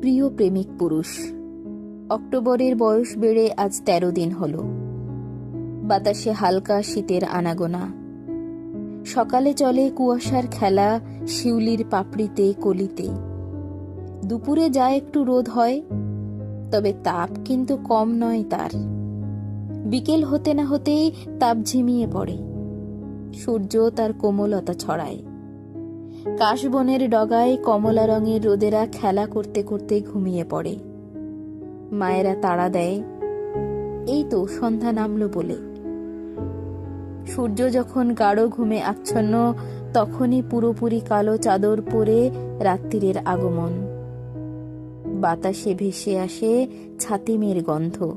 প্রিয় প্রেমিক পুরুষ। অক্টোবরের বয়স বেড়ে আজ তেরো দিন হলো। বাতাসে হালকা শীতের আনাগোনা। সকালে চলে কুয়াশার খেলা শিউলির পাপড়িতে, কলিতে। দুপুরে যা একটু রোদ হয়, তবে তাপ কিন্তু কম নয় তার। বিকেল হতে না হতেই তাপ ঝিমিয়ে পড়ে। সূর্য তার কোমলতা ছড়ায়। কাশবনের ডগায় কমলা রঙের রোদেরা খেলা করতে করতে ঘুমিয়ে পড়ে। মায়েরা তাড়া দেয়, এই তো সন্ধ্যা নামলো বলে। সূর্য যখন গাঢ় ঘুমে আচ্ছন্ন, তখনই পুরোপুরি কালো চাদর পরে রাত্রিরের আগমন। বাতাসে ভেসে আসে ছাতিমের গন্ধ।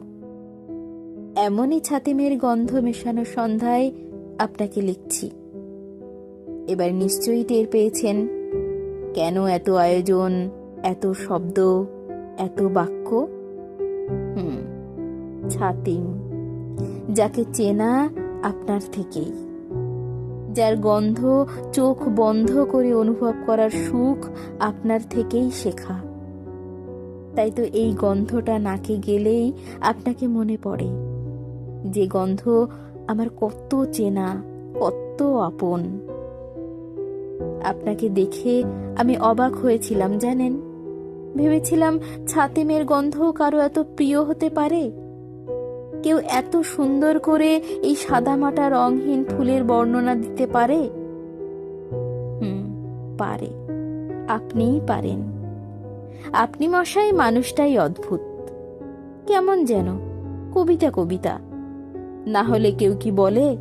এমনই ছাতিমের গন্ধ মেশানো সন্ধ্যায় আপনাকে লিখছি। এবার নিশ্চয়ই টের পেয়েছেন। কেন এত আয়োজন, এত শব্দ, এত বাক্য? হুম, ছাতিম, যাকে চেনা আপনার থেকেই। যার গন্ধ চোখ বন্ধ করে অনুভব করার সুখ আপনার থেকেই শেখা। তাই তো এই গন্ধটা নাকে গেলেই আপনাকে মনে পড়ে। যে গন্ধ আমার কত চেনা, কত আপন। আপনাকে দেখে আমি অবাক হয়েছিলাম, জানেন? ভেবেছিলাম ছাতিমের গন্ধ কারও এত প্রিয় হতে পারে। কেউ এত সুন্দর করে এই সাদামাটা রংহীন ফুলের বর্ণনা দিতে পারে? হুম, পারে। আপনিই পারেন। আপনি মশাই, মানুষটাই অদ্ভুত। কেমন যেন, কবিতা কবিতা। না হলে কেউ কি বলে,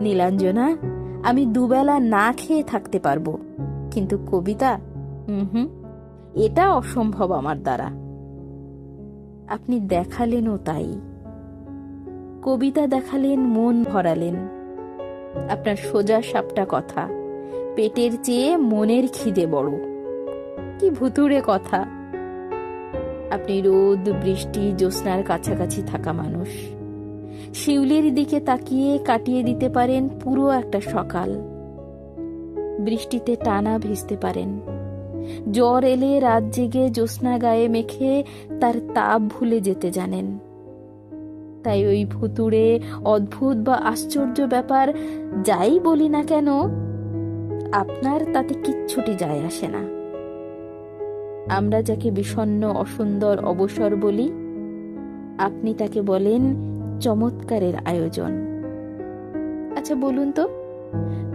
নীলাঞ্জনা? আমি দুবেলা না খেয়ে থাকতে পারব। কিন্তু কবিতা হুম এটা অসম্ভব আমার দ্বারা। আপনি দেখালেনও তাই। কবিতা দেখালেন, মন ভরালেন। আপনার সোজা সাপটা কথা, পেটের চেয়ে মনের খিদে বড়। কি ভুতুড়ে কথা। আপনি রোদ, বৃষ্টি, জ্যোৎস্নার কাছাকাছি থাকা মানুষ। শিউলির দিকে তাকিয়ে কাটিয়ে দিতে পারেন পুরো একটা সকাল। বৃষ্টিতে টানা ভিজতে পারেন। জ্বর এলে রাত জেগে জ্যোৎস্না গায়ে মেখে তার তাপ ভুলে যেতে জানেন। তাই ওই ভুতুড়ে, অদ্ভুত বা আশ্চর্য ব্যাপার যাই বলি না কেন, আপনার তাতে কিচ্ছুটি যায় আসে না। আমরা যাকে বিষণ্ন অসুন্দর, অবসর বলি, আপনি তাকে বলেন চমৎকারের আয়োজন। আচ্ছা বলুন তো,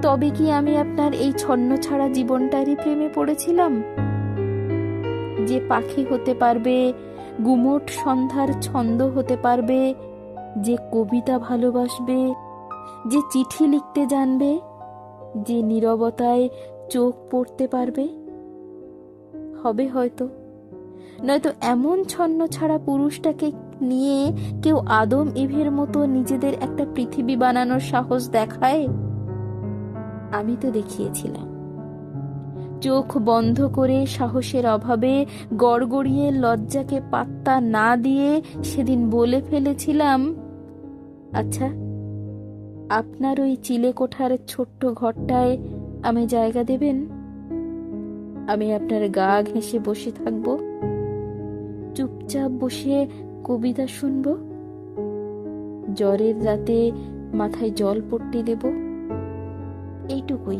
তবে কি আমি আপনার এই ছন্ন ছাড়া জীবনটারই প্রেমে পড়েছিলাম? যে পাখি হতে পারবে, গুমোট সন্ধ্যার ছন্দ হতে পারবে, যে কবিতা ভালোবাসবে, যে চিঠি লিখতে জানবে, যে নীরবতায় চোখ পড়তে পারবে? হবে হয়তো। নয়তো এমন ছন্ন ছাড়া পুরুষটাকে নিয়ে কেউ আদম ইভের মতো নিজেদের একটা পৃথিবী বানানোর সাহস দেখায়? আমি তো দেখিয়েছিলাম। চোখ বন্ধ করে সাহসের অভাবে গড়গড়িয়ে লজ্জাকে পাত্তা না দিয়ে সেদিন বলে ফেলেছিলাম আচ্ছা আপনার ওই চিলে কোঠার ছোট্ট ঘরটায় আমি জায়গা দেবেন? আমি আপনার গা ঘেঁষে বসে থাকব? চুপচাপ বসে কবিতা শুনব? জ্বরের রাতে মাথায় জল পট্টি দেব? এইটুকুই।